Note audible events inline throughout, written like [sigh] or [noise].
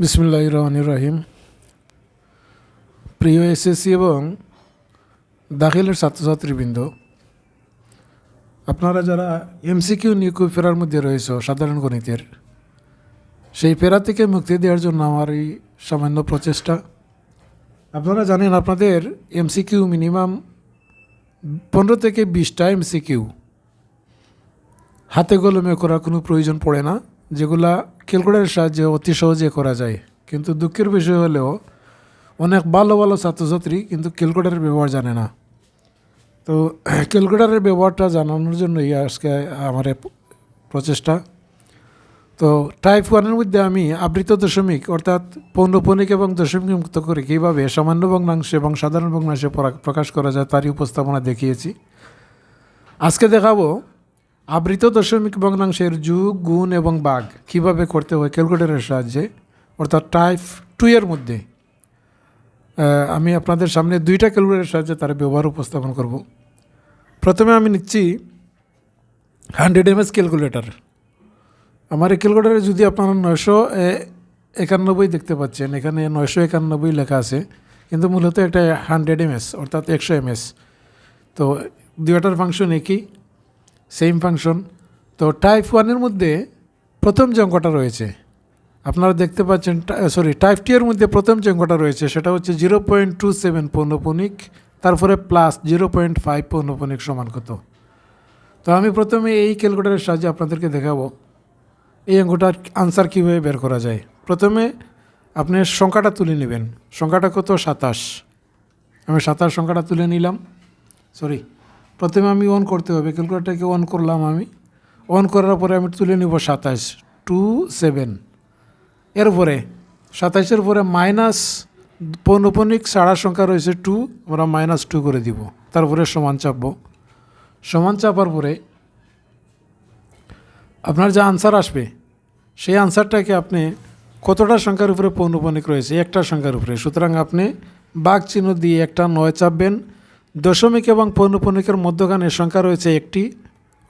বিসমুল্লাহ রহমান রহিম। প্রিয় এসএসসি এবং দাখিলের ছাত্রছাত্রীবৃন্দ, আপনারা যারা এমসিকিউ নিয়োগ ফেরার মধ্যে রয়েছে সাধারণ গণিতের, সেই ফেরা থেকে মুক্তি দেওয়ার জন্য আমার এই সামান্য প্রচেষ্টা। আপনারা জানেন আপনাদের এমসিকিউ মিনিমাম পনেরো থেকে বিশটা এমসিকিউ। হাতে কলমে করার কোনো প্রয়োজন পড়ে না। যেগুলা ক্যালকুলেটারের সাহায্যে অতি সহজে করা যায়। কিন্তু দুঃখের বিষয় হলেও অনেক ভালো ভালো ছাত্রছাত্রী কিন্তু ক্যালকুলেটারের ব্যবহার জানে না। তো [clears throat] ক্যালকুলেটারের ব্যবহারটা জানানোর জন্যই আজকে আমার প্রচেষ্টা। তো টাইপ ওয়ানের মধ্যে আমি আবৃত দশমিক অর্থাৎ পৌনপনিক এবং দশমিক মুক্ত করে কীভাবে সামান্য ভগ্নাংশ এবং সাধারণ ভগ্নাংশে প্রকাশ করা যায় তারই উপস্থাপনা দেখিয়েছি। আজকে দেখাবো আবৃত দশমিক ভগ্নাংশের যুগ, গুণ এবং বাঘ কীভাবে করতে হয় ক্যালকুলেটারের সাহায্যে? অর্থাৎ টাইপ টু এর মধ্যে। আমি আপনাদের সামনে দুইটা ক্যালকুলেটরের সাহায্যে তার ব্যবহার উপস্থাপন করব। প্রথমে আমি নিচ্ছি হান্ড্রেড এম এস ক্যালকুলেটর। আমার এই ক্যালকুলেটারে যদি আপনারা নয়শো একানব্বই দেখতে পাচ্ছেন, এখানে নয়শো একানব্বই লেখা আছে, কিন্তু মূলত একটা হান্ড্রেড এম এস অর্থাৎ একশো এম এস তো দুইটার ফাংশন একই সেম ফাংশন তো টাইপ ওয়ানের মধ্যে প্রথম যে অঙ্কটা রয়েছে, আপনারা দেখতে পাচ্ছেন সরি টাইপ টি এর মধ্যে প্রথম যে অঙ্কটা রয়েছে, সেটা হচ্ছে জিরো পয়েন্ট টু সেভেন পৌনপনিক, তারপরে প্লাস জিরো পয়েন্ট ফাইভ পৌনপনিক সমান কত? তো আমি প্রথমে এই ক্যালকুলেটারের সাহায্যে আপনাদেরকে দেখাবো, এই অঙ্কটার আনসার কীভাবে বের করা যায়। প্রথমে আপনি সংখ্যাটা তুলে নেবেন। সংখ্যাটা কত? সাতাশ। আমি সাতাশ সংখ্যাটা তুলে নিলাম। সরি প্রথমে আমি অন করতে হবে ক্যালকুলেটারকে অন করলাম আমি। অন করার পরে আমি তুলে নিব সাতাশ টু সেভেন এরপরে সাতাশের পরে মাইনাস পৌনপনিক সাড়া সংখ্যা রয়েছে টু আমরা মাইনাস টু করে দিব। তারপরে সমান চাপবো। সমান চাপার পরে, আপনার যে আনসার আসবে, সেই আনসারটাকে আপনি কতটা সংখ্যার উপরে পৌনপনিক রয়েছে, একটা সংখ্যার উপরে। সুতরাং আপনি বাঘ চিহ্ন দিয়ে একটা নয় চাপবেন দশমিক এবং পৌনপনিকের মধ্যখানে সংখ্যা রয়েছে একটি,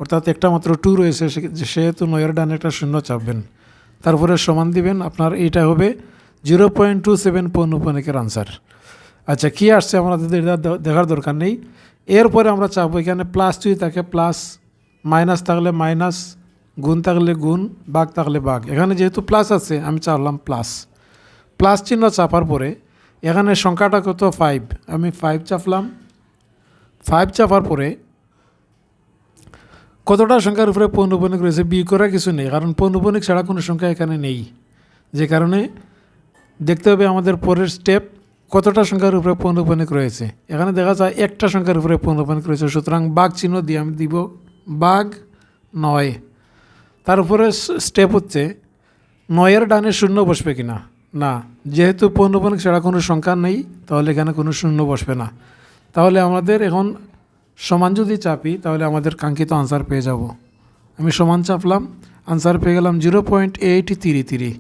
অর্থাৎ একটা মাত্র টু রয়েছে সেহেতু নয়ের ডানে একটা শূন্য চাপবেন। তারপরে সমান দিবেন, আপনার এইটা হবে জিরো পয়েন্ট টু সেভেন পৌনপনিকের আনসার আচ্ছা কী আসছে আমাদের দেখার দরকার নেই। এরপরে আমরা চাপবো এখানে প্লাস যদি থাকে প্লাস মাইনাস থাকলে মাইনাস গুণ থাকলে গুণ বাঘ থাকলে বাঘ এখানে যেহেতু প্লাস আছে, আমি চাপলাম প্লাস প্লাস চিহ্ন চাপার পরে এখানে সংখ্যাটা কত? ফাইভ আমি ফাইভ চাপলাম। ফাইভ চাপার পরে কতটা সংখ্যার উপরে পৌনপনিক রয়েছে বি করা কিছু নেই কারণ পৌনপনিক ছাড়া কোনো সংখ্যা এখানে নেই। যে কারণে দেখতে হবে আমাদের পরের স্টেপ কতটা সংখ্যার উপরে পৌনপনিক রয়েছে। এখানে দেখা যায় একটা সংখ্যার উপরে পৌনপনিক রয়েছে, সুতরাং বাঘ চিহ্ন দিয়ে আমি দিব বাঘ নয়। তার উপরে স্টেপ হচ্ছে, নয়ের ডানে শূন্য বসবে কিনা? না, যেহেতু পৌনপনিক ছাড়া কোনো সংখ্যা নেই, তাহলে এখানে কোনো শূন্য বসবে না। তাহলে আমাদের এখন সমান যদি চাপি, তাহলে আমাদের কাঙ্ক্ষিত আনসার পেয়ে যাব। আমি সমান চাপলাম আনসার পেয়ে গেলাম zero point eight three three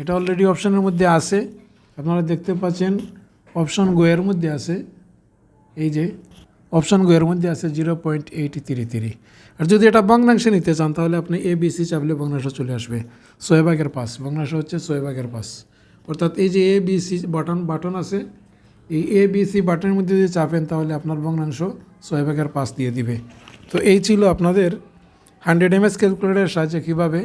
এটা অলরেডি অপশনের মধ্যে আছে। আপনারা দেখতে পাচ্ছেন অপশন গোয়ের মধ্যে আছে। এই যে অপশন গোয়ের মধ্যে আছে zero point eight three three আর যদি এটা ভগ্নাংশে নিতে চান, তাহলে আপনি এ বি সি চাপলে ভগ্নাংশ চলে আসবে। ছয় ভাগের পাস ভগ্নাংশ হচ্ছে ছয় ভাগের পাস অর্থাৎ এই যে A B C button button আছে এই এ বি সি বাটনের মধ্যে যদি চাপেন, তাহলে আপনার ভগ্নাংশ ছয় ভাগের পাস দিয়ে দিবে। তো এই ছিল আপনাদের হান্ড্রেড এম এস ক্যালকুলেটারের সাহায্যে কীভাবে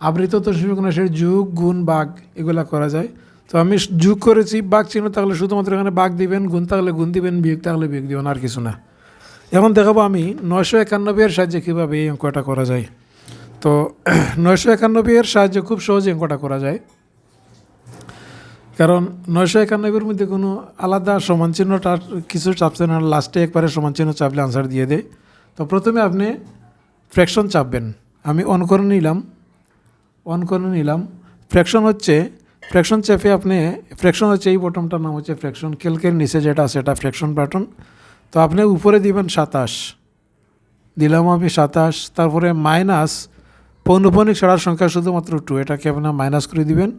আবৃত দশমিকনাশের যুগ, গুণ বাঘ এগুলা করা যায়। তো আমি যুগ করেছি বাঘ চিহ্ন থাকলে শুধুমাত্র এখানে বাঘ দিবেন, গুণ থাকলে গুণ দিবেন, বিয়োগ থাকলে বিয়োগ দিবেন, আর কিছু না। এখন দেখাবো আমি নয়শো একানব্বইয়ের সাহায্যে কীভাবে এই অঙ্কটা করা যায়। তো [clears throat] নয়শো একানব্বইয়ের সাহায্যে খুব সহজে অঙ্কটা করা যায়। কারণ নয়শো একানব্বইয়ের মধ্যে কোনো আলাদা সমান চিহ্নটা কিছু চাপছে না। লাস্টে একবারে সমান চিহ্ন চাপলে আনসার দিয়ে দেয় তো প্রথমে আপনি ফ্র্যাকশন চাপবেন। আমি অন করে নিলাম। অন করে নিলাম। ফ্র্যাকশন হচ্ছে ফ্র্যাকশন চেপে আপনি ফ্র্যাকশন হচ্ছে এই বটনটার নাম হচ্ছে ফ্র্যাকশন কেলকের নিচে যেটা আছে এটা ফ্র্যাকশন বাটন তো আপনি উপরে দিবেন সাতাশ। দিলাম আমি সাতাশ। তারপরে মাইনাস পৌনপনিক ছাড়ার সংখ্যা শুধুমাত্র টু এটাকে আপনার মাইনাস করে দিবেন।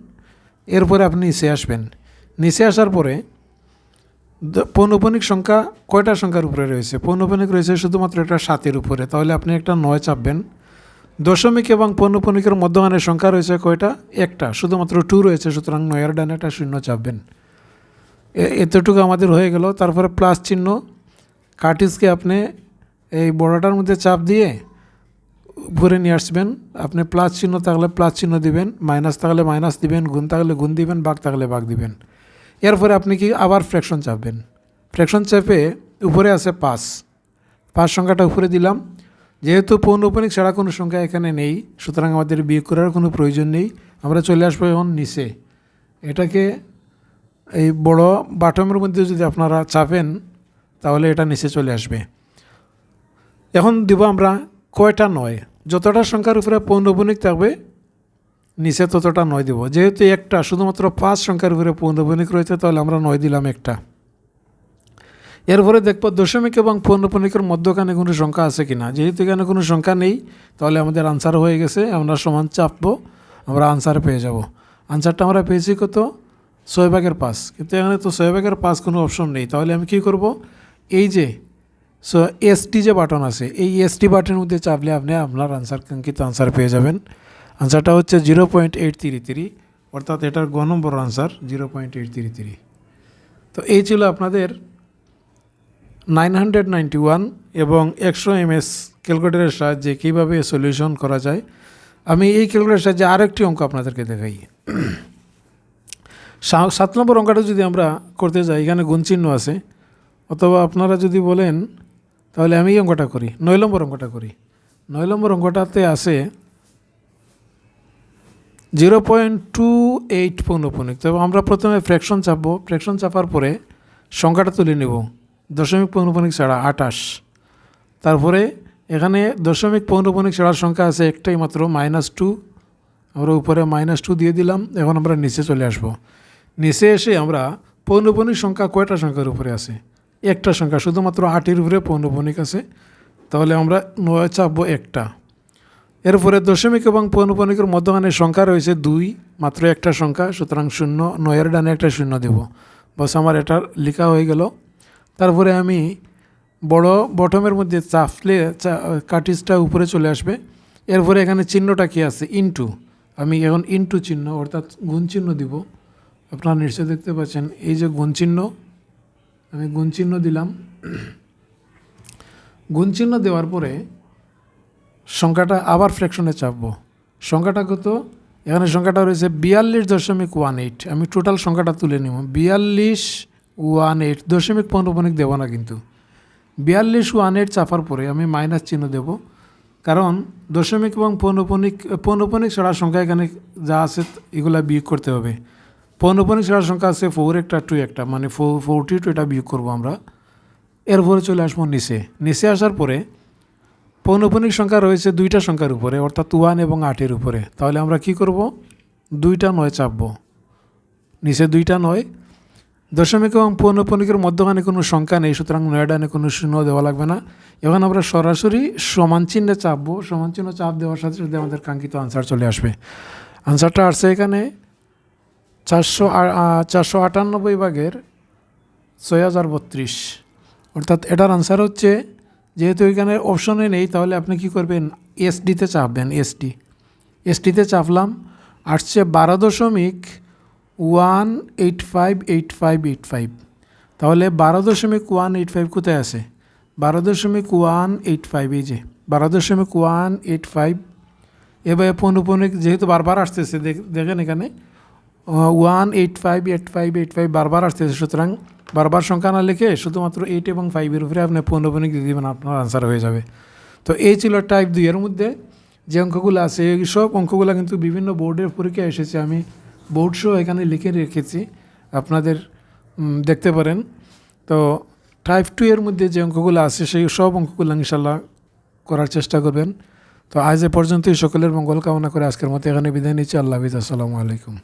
এরপরে আপনি নিচে আসবেন। নিচে আসার পরে পৌনপনিক সংখ্যা কয়টা সংখ্যার উপরে রয়েছে? পৌনপনিক রয়েছে শুধুমাত্র একটা সাতের উপরে। তাহলে আপনি একটা নয় চাপবেন। দশমিক এবং পৌনপণিকের মধ্যমানের সংখ্যা রয়েছে কয়টা? একটা। শুধুমাত্র টু রয়েছে, সুতরাং নয়ের ডানে একটা শূন্য চাপবেন। এতটুকু আমাদের হয়ে গেল। তারপরে প্লাস চিহ্ন। কার্টিসকে আপনি এই বড়টার মধ্যে চাপ দিয়ে উপরে নিয়ে আসবেন। আপনি প্লাস চিহ্ন থাকলে প্লাস চিহ্ন দিবেন, মাইনাস থাকলে মাইনাস দিবেন, গুণ থাকলে গুণ দিবেন বাঘ থাকলে বাঘ দিবেন। এরপরে আপনি কি আবার ফ্র্যাকশন চাপবেন? ফ্র্যাকশন চেপে উপরে আছে পাঁচ। পাঁচ সংখ্যাটা উপরে দিলাম। যেহেতু পৌনৌপনিক ছাড়া কোনো সংখ্যা এখানে নেই, সুতরাং আমাদের বিয়ে করার কোনো প্রয়োজন নেই। আমরা চলে আসব এখন নিচে। এটাকে এই বড় বাটমের মধ্যে যদি আপনারা চাপেন, তাহলে এটা নিচে চলে আসবে। এখন দিব আমরা কয়টা নয়? যতটা সংখ্যার উপরে পৌনৌপনিক থাকবে, নিচে ততটা নয় দিব। যেহেতু একটা, শুধুমাত্র পাঁচ সংখ্যার উপরে পৌনৌপনিক রয়েছে, তাহলে আমরা নয় দিলাম একটা। এরপরে দেখব দশমিক এবং পৌনপণিকের মধ্যখানে কোনো সংখ্যা আছে কিনা। যেহেতু এখানে কোনো সংখ্যা নেই, তাহলে আমাদের আনসার হয়ে গেছে, আমরা সমান চাপবো, আমরা আনসার পেয়ে যাব। আনসারটা আমরা পেয়েছি কত? ছয় ভাগের পাঁচ। কিন্তু এখানে তো ছয় ভাগের পাঁচ কোনো অপশন নেই। তাহলে আমি কি করব? এই যে সো এসটি যে বাটন আছে, এই এসটি বাটনের মধ্যে চাপলে আপনি আপনার আনসার কাঙ্ক্ষিত আনসার পেয়ে যাবেন। আনসারটা হচ্ছে zero point eight three three অর্থাৎ এটার গ নম্বর answer zero point eight three three তো এই ছিল আপনাদের নাইন হান্ড্রেড নাইনটি ওয়ান এবং একশো এমএস ক্যালকুলেটারের সাহায্যে কীভাবে সলিউশন করা যায়। আমি এই ক্যালকুলেটরের সাহায্যে আরেকটি অঙ্ক আপনাদেরকে দেখাই। সাত নম্বর অঙ্কটা যদি আমরা করতে যাই, এখানে গুণ চিহ্ন আছে। অথবা আপনারা যদি বলেন তাহলে আমি এই অঙ্কটা করি, নয় নম্বর অঙ্কটা করি। নয় নম্বর অঙ্কটাতে আছে জিরো পয়েন্ট টু এইট পৌনপনিক। তবে আমরা প্রথমে ফ্র্যাকশন চাপবো। ফ্র্যাকশন চাপার পরে সংখ্যাটা তুলে নেব। দশমিক পৌনপনিক ছাড়া আটাশ তারপরে এখানে দশমিক পৌনপনিক ছাড়ার সংখ্যা আছে একটাই মাত্র মাইনাস টু আমরা উপরে মাইনাস টু দিয়ে দিলাম, এখন আমরা নিচে চলে আসব। নিচে এসে আমরা পৌনপনিক সংখ্যা কয়টা সংখ্যার উপরে আছে? একটা সংখ্যা, শুধুমাত্র আটের উপরে পৌনপনিক আছে। তাহলে আমরা নয় চাপবো একটা। এরপরে দশমিক এবং পৌনপনিকের মধ্যখানে সংখ্যা রয়েছে দুই, মাত্র একটা সংখ্যা, সুতরাং শূন্য, নয়ের ডানে একটা শূন্য দেব। বাস আমার এটা লেখা হয়ে গেল। তারপরে আমি বড় বটমের মধ্যে চাপলে চা- কাটিসটা উপরে চলে আসবে। এরপরে এখানে চিহ্নটা কি আছে? ইনটু আমি এখন ইনটু চিহ্ন, অর্থাৎ গুণ চিহ্ন দিব। আপনারা নিশ্চয় দেখতে পাচ্ছেন, এই যে গুণ চিহ্ন আমি গুণ চিহ্ন দিলাম। গুণ চিহ্ন দেওয়ার পরে সংখ্যাটা আবার ফ্র্যাকশনে চাপবো। সংখ্যাটা কত? এখানে সংখ্যাটা রয়েছে বিয়াল্লিশ দশমিক ওয়ান এইট আমি টোটাল সংখ্যাটা তুলে নিব। বিয়াল্লিশ ওয়ান এইট দশমিক পৌনপনিক দেবো না কিন্তু। বিয়াল্লিশ ওয়ান এইট চাপার পরে আমি মাইনাস চিহ্ন দেব। কারণ দশমিক এবং পৌনপনিক পৌনপনিক ছাড়া সংখ্যা এখানে যা আছে, এগুলা বিয়োগ করতে হবে। পৌনপনিক ছাড়া সংখ্যা আছে ফোর একটা টু একটা মানে ফোর ফোরটি টু এটা বিয়োগ করব আমরা। এরপরে চলে আসব নিচে। নিচে আসার পরে পৌনপনিক সংখ্যা রয়েছে দুইটা সংখ্যার উপরে, অর্থাৎ ওয়ান এবং আটের উপরে। তাহলে আমরা কি করব? দুইটা নয় চাপবো। নিচে দুইটা নয়। দশমিক এবং পৌনপনিকের মধ্যখানে কোনো সংখ্যা নেই, সুতরাং নয় ডানে কোনো শূন্য দেওয়া লাগবে না। এখন আমরা সরাসরি সমান চিহ্নে চাপবো। সমান চিহ্ন চাপ দেওয়ার সাথে সাথে আমাদের কাঙ্ক্ষিত আনসার চলে আসবে। আনসারটা আসছে এখানে। চারশো চারশো আটানব্বই ভাগের ছয় হাজার বত্রিশ। অর্থাৎ এটার আনসার হচ্ছে, যেহেতু এখানে অপশনে নেই, তাহলে আপনি কি করবেন? এসডিতে চাপবেন এসডি এসডিতে চাপলাম, আসছে বারো দশমিক one eight five eight five eight five. তাহলে বারো দশমিক ওয়ান এইট ফাইভ কোথায় আছে? বারো দশমিক ওয়ান এইট ফাইভ, এই যে, বারো দশমিক ওয়ান এইট ফাইভ। এবার পৌনপৌনিক যেহেতু বারবার আসতেছে, দেখ- দেখেন এখানে one eight five eight five eight five বারবার আসতেছে। সুতরাং বারবার সংখ্যা না লিখে শুধুমাত্র এইট এবং ফাইভের উপরে আপনি পৌনপৌনিক দিয়ে দেবেন, আপনার আনসার হয়ে যাবে। তো এই ছিল টাইপ দুই। এর মধ্যে যে অঙ্কগুলো আছে, এই সব অঙ্কগুলো কিন্তু বিভিন্ন বোর্ডের পরীক্ষায় এসেছে। আমি বোর্ড শো এখানে লিখে রেখেছি, আপনাদের দেখতে পারেন। তো টাইপ টু এর মধ্যে যে অঙ্কগুলো আছে, সেই সব অঙ্কগুলো ইনশাল্লাহ করার চেষ্টা করবেন। তো আজ এ পর্যন্তই। সকলের মঙ্গল কামনা করে আজকের মতো এখানে বিদায় নিচ্ছি। আল্লাহ হাফিজ। আসসালামু আলাইকুম।